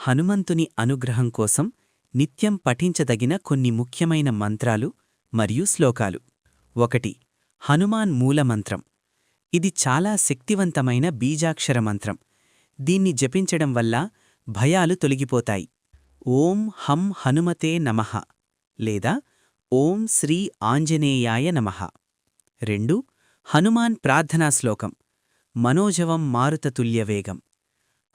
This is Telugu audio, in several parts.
హనుమంతుని అనుగ్రహం కోసం నిత్యం పఠించదగిన కొన్ని ముఖ్యమైన మంత్రాలు మరియు శ్లోకాలు. ఒకటి హనుమాన్ మూలమంత్రం. ఇది చాలా శక్తివంతమైన బీజాక్షర మంత్రం. దీన్ని జపించడం వల్ల భయాలు తొలగిపోతాయి. ఓం హం హనుమతే నమః లేదా ఓం శ్రీ ఆంజనేయాయ నమః. రెండు హనుమాన్ ప్రార్థనా శ్లోకం. మనోజవం మారుతతుల్యవేగం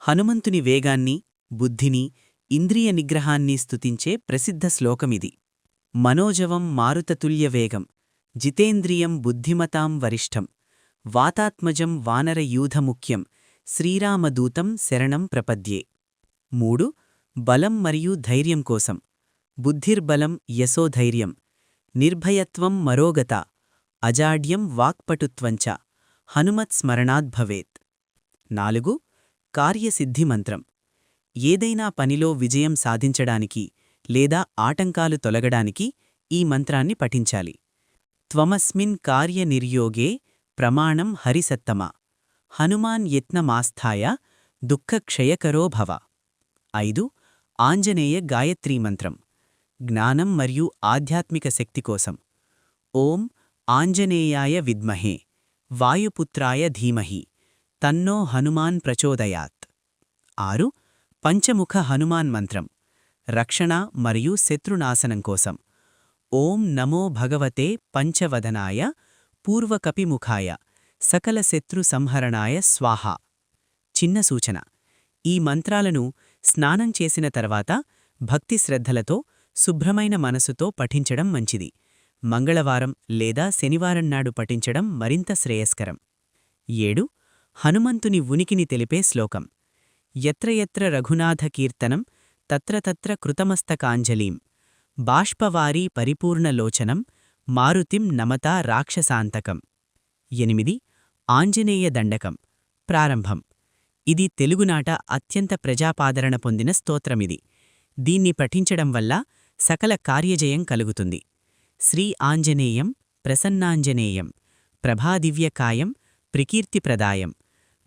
హనుమంతుని వేగాన్ని బుద్ధిని ఇంద్రియ నిగ్రహాన్ని స్తుతించే ప్రసిద్ధ శ్లోకమిది. మనోజవం మారుతతుల్యవేగం జితేంద్రియం బుద్ధిమతాం వరిష్టం వాతాత్మజం వానరయూధముఖ్యం శ్రీరామదూతం శరణం ప్రపద్యే. మూడు బలం మరియు ధైర్యం కోసం బుద్ధిర్బలం యశోధైర్యం నిర్భయత్వం మరోగత అజాడ్యం వాక్పటుత్వంచ హనుమత్స్మరణాద్భవేత్. నాలుగు కార్యసిద్ధి మంత్రం ఏదైనా పనిలో విజయం సాధించడానికి లేదా ఆటంకాలు తొలగడానికి ఈ మంత్రాన్ని పఠించాలి. త్వమస్మిన్ కార్యనిర్యోగే ప్రమాణం హరిసత్తమ. హనుమాన్ యత్నమాస్థాయ దుఃఖక్షయకరో భవ. ఐదు ఆంజనేయ గాయత్రీ మంత్రం. జ్ఞానం మరియు ఆధ్యాత్మిక శక్తి కోసం. ఓం ఆంజనేయాయ విద్మహే. వాయుపుత్రాయ ధీమహి. తన్నో హనుమాన్ ప్రచోదయాత్. ఆరు పంచముఖ హనుమాన్ మంత్రం. రక్షణ మరియు శత్రునాశనం కోసం. ఓం నమో భగవతే పంచవదనాయ పూర్వకపిముఖాయ సకల శత్రు సంహరణాయ స్వాహ. చిన్న సూచన. ఈ మంత్రాలను స్నానం చేసిన తర్వాత భక్తి శ్రద్ధలతో శుభ్రమైన మనసుతో పఠించడం మంచిది. మంగళవారం లేదా శనివారం నాడు పఠించడం మరింత శ్రేయస్కరం. ఏడు. హనుమంతుని ఉనికిని తెలిపే శ్లోకం. ఎత్ర ఎత్ర రఘునాథకీర్తనం తత్ర తత్ర కృతమస్తకాంజలీం బాష్పవారీ పరిపూర్ణలోచనం మారుతిం నమతా రాక్షసాంతకం. ఎనిమిది ఆంజనేయ దండకం. ప్రారంభం. ఇది తెలుగునాట అత్యంత ప్రజాపాదరణ పొందిన స్తోత్రమిది. దీన్ని పఠించడం వల్ల సకల కార్యజయం కలుగుతుంది. శ్రీ ఆంజనేయం ప్రసన్నాంజనేయం ప్రభాదివ్యకాయం ప్రకీర్తిప్రదాయం.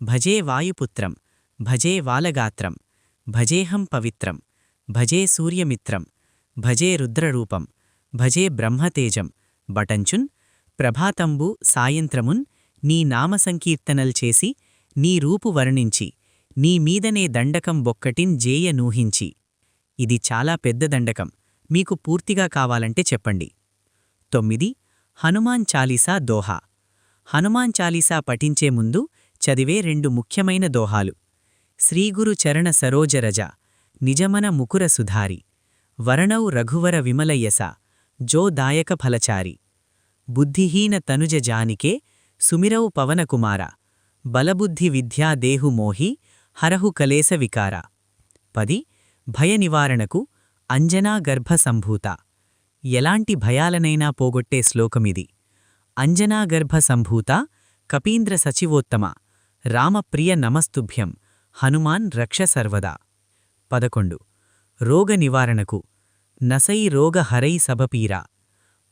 భజే వాయుపుత్రం. భజే వాలగాత్రం భజేహం పవిత్రం భజే సూర్యమిత్రం భజే రుద్రరూపం భజే బ్రహ్మతేజం బటంచున్ ప్రభాతంబు సాయంత్రమున్ నీ నామసంకీర్తనల్ చేసి నీ రూపు వర్ణించి నీ మీదనే దండకం బొక్కటిన్ జేయ నూహించి. ఇది చాలా పెద్ద దండకం మీకు పూర్తిగా కావాలంటే చెప్పండి. తొమ్మిది హనుమాన్ చాలీసా దోహా. హనుమాన్ చాలీసా పఠించే ముందు చదివే రెండు ముఖ్యమైన దోహాలు. శ్రీగురు చరణ సరోజరజ నిజమన ముకుర సుధారి వరణౌ రఘువర విమలయస జో దాయక ఫలచారి బుద్ధిహీన తనుజ జానికే సుమిరౌ పవనకుమార బలబుద్ధి విద్యా దేహు మోహి హరహు కలేశ వికార. పది భయ నివారణకు అంజనా గర్భ సంభూత. ఎలాంటి భయాలనైనా పోగొట్టే శ్లోకమిది. అంజనా గర్భ సంభూత కపీంద్ర సచివోత్తమ రామప్రియ నమస్తుభ్యం హనుమాన్ రక్ష సర్వదా. పదకొండు. రోగ నివారణకు నసై రోగ హరై సభపీరా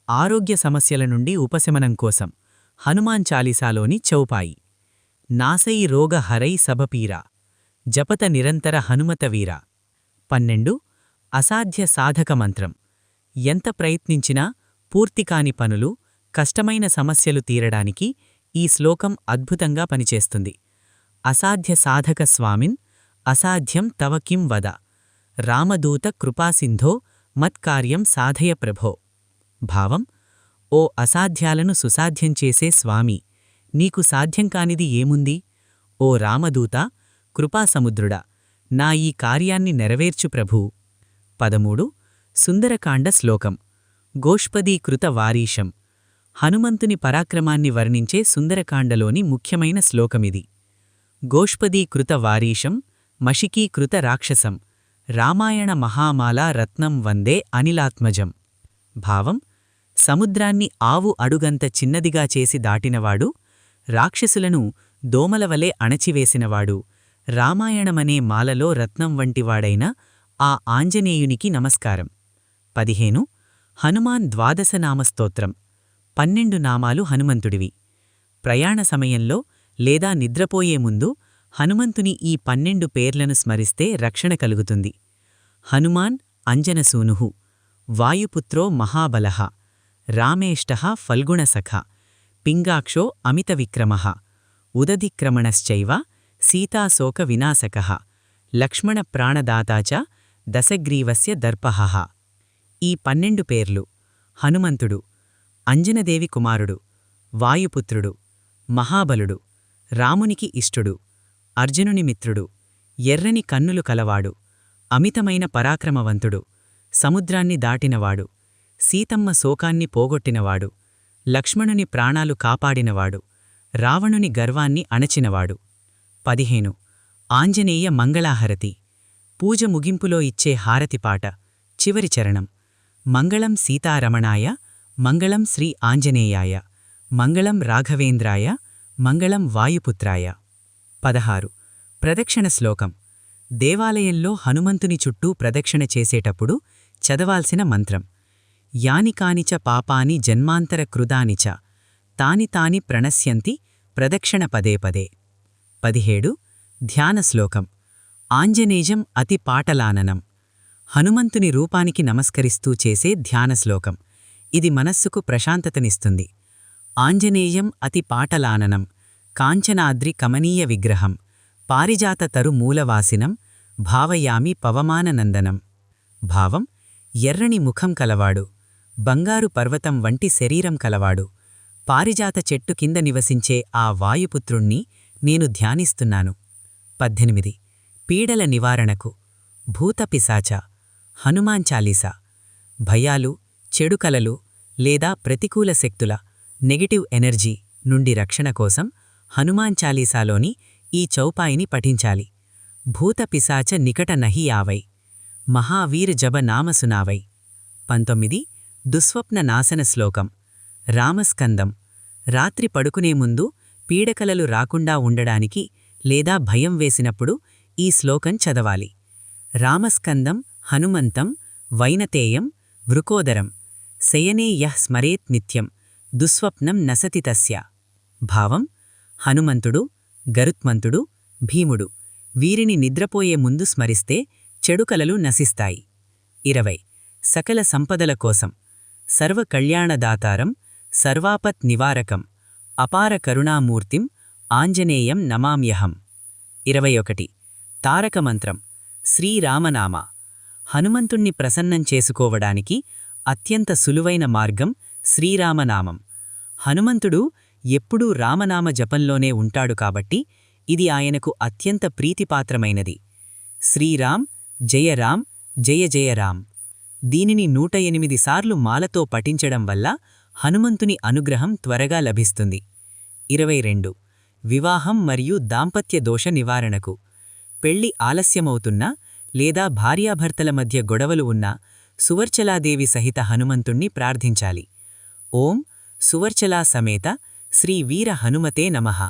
ఆరోగ్య సమస్యల నుండి ఉపశమనం కోసం హనుమాన్ చాలీసాలోని చౌపాయి. నాసై రోగ హరై సభపీరా జపత నిరంతర హనుమతవీర పన్నెండు. అసాధ్య సాధక మంత్రం. ఎంత ప్రయత్నించినా పూర్తికాని పనులు కష్టమైన సమస్యలు తీరడానికి ఈ శ్లోకం అద్భుతంగా పనిచేస్తుంది. అసాధ్య సాధక స్వామిన్ అసాధ్యం తవ కిం వద. రామదూత కృపాసింధో మత్కార్యం సాధయ ప్రభో. భావం ఓ అసాధ్యాలను సుసాధ్యం చేసే స్వామి నీకు సాధ్యం కానిది ఏముంది? ఓ రామదూత కృపాసముద్రుడా నా ఈ కార్యాన్ని నెరవేర్చు ప్రభూ. పదమూడు సుందరకాండ శ్లోకం గోష్పదీకృత వారీషం హనుమంతుని పరాక్రమాన్ని వర్ణించే సుందరకాండలోని ముఖ్యమైన శ్లోకమిది. గోష్పదీకృత వారీషం మషికీకృత రాక్షసం రామాయణ మహామాలా రత్నం వందే అనిలాత్మజం. భావం సముద్రాన్ని ఆవు అడుగంత చిన్నదిగా చేసి దాటినవాడు రాక్షసులను దోమలవలే అణచివేసినవాడు రామాయణమనే మాలలో రత్నం వంటివాడైన ఆ ఆంజనేయునికి నమస్కారం. పదిహేను హనుమాన్ ద్వాదశనామస్తోత్రం పన్నెండు నామాలు హనుమంతుడివి. ప్రయాణ సమయంలో లేదా నిద్రపోయే ముందు హనుమంతుని ఈ పన్నెండు పేర్లను స్మరిస్తే రక్షణ కలుగుతుంది. హనుమాన్ అంజనసూనుహు వాయుపుత్రో మహాబలః రామేష్టః ఫల్గుణసఖ పింగాక్షో అమితవిక్రమ ఉదధిక్రమణశ్చైవ సీతాశోక వినాశకః లక్ష్మణప్రాణదాతాచ దశగ్రీవస్య దర్పహః. ఈ పన్నెండు పేర్లు హనుమంతుడు అంజనదేవి కుమారుడు వాయుపుత్రుడు మహాబలుడు రామునికి ఇష్టుడు అర్జునుని మిత్రుడు ఎర్రని కన్నులు కలవాడు అమితమైన పరాక్రమవంతుడు సముద్రాన్ని దాటినవాడు సీతమ్మ శోకాన్ని పోగొట్టినవాడు లక్ష్మణుని ప్రాణాలు కాపాడినవాడు రావణుని గర్వాన్ని అణచినవాడు. పదిహేను. ఆంజనేయ మంగళాహరతి. పూజ ముగింపులో ఇచ్చే హారతి పాట చివరి చరణం. మంగళం సీతారమణాయ మంగళం శ్రీ ఆంజనేయాయ మంగళం రాఘవేంద్రాయ మంగళం వాయుపుత్రాయ. పదహారు. ప్రదక్షిణ శ్లోకం. దేవాలయంలో హనుమంతుని చుట్టూ ప్రదక్షిణ చేసేటప్పుడు చదవాల్సిన మంత్రం. యాని కానిచ పాపాని జన్మాంతర కృదానిచ తాని తాని ప్రణశ్యంతి ప్రదక్షిణ పదే పదే. పదిహేడు. ధ్యాన శ్లోకం. ఆంజనేజం అతి పాటలాననం. హనుమంతుని రూపానికి నమస్కరిస్తూ చేసే ధ్యాన శ్లోకం. ఇది మనస్సుకు ప్రశాంతతనిస్తుంది. ఆంజనేయం అతి పాటలాననం కాంచనాద్రి కమనీయ విగ్రహం పారిజాత తరు మూలవాసినం భావయామి పవమాననందనం. భావం ఎర్రని ముఖం కలవాడు బంగారు పర్వతం వంటి శరీరం కలవాడు పారిజాత చెట్టు కింద నివసించే ఆ వాయుపుత్రుణ్ణి నేను ధ్యానిస్తున్నాను. పద్దెనిమిది. పీడల నివారణకు భూతపిశాచ హనుమాన్ చాలీసా భయాలు చెడు కలలు లేదా ప్రతికూల శక్తుల నెగటివ్ ఎనర్జీ నుండి రక్షణ కోసం హనుమాన్ చాలీసాలోని ఈ చౌపాయిని పఠించాలి. భూత పిశాచ నికట నహి ఆవై మహావీర్ జబ నామసునావై. పంతొమ్మిది. దుస్వప్న నాశన శ్లోకం రామస్కందం. రాత్రి పడుకునే ముందు పీడకలలు రాకుండా ఉండడానికి లేదా భయం వేసినప్పుడు ఈ శ్లోకం చదవాలి. రామస్కందం హనుమంతం వైనతేయం వృకోదరం శయనే యః స్మరేత్ నిత్యం. దుస్వప్నం నసతి తస్య. భావం హనుమంతుడు గరుత్మంతుడు భీముడు. వీరిని నిద్రపోయే ముందు స్మరిస్తే చెడుకలలు నశిస్తాయి. ఇరవై. సకల సంపదల కోసం. సర్వకళ్యాణదాతారం సర్వాపత్ నివారకం. అపార కరుణామూర్తిం ఆంజనేయం నమామ్యహం. ఇరవై ఒకటి. తారకమంత్రం శ్రీరామనామ. హనుమంతుణ్ణి ప్రసన్నం చేసుకోవడానికి అత్యంత సులువైన మార్గం శ్రీరామనామం. హనుమంతుడు ఎప్పుడూ రామనామ జపంలోనే ఉంటాడు కాబట్టి ఇది ఆయనకు అత్యంత ప్రీతిపాత్రమైనది. శ్రీరామ్ జయరామ్ జయ జయరామ్ దీనిని నూట ఎనిమిది సార్లు మాలతో పఠించడం వల్ల హనుమంతుని అనుగ్రహం త్వరగా లభిస్తుంది. ఇరవై రెండు. వివాహం మరియు దాంపత్య దోష నివారణకు. పెళ్ళి ఆలస్యమవుతున్నా లేదా భార్యాభర్తల మధ్య గొడవలు ఉన్నా సువర్చలాదేవి సహిత హనుమంతుణ్ణి ప్రార్థించాలి. ఓం సువర్చలా సమేత శ్రీ వీర హనుమతే నమః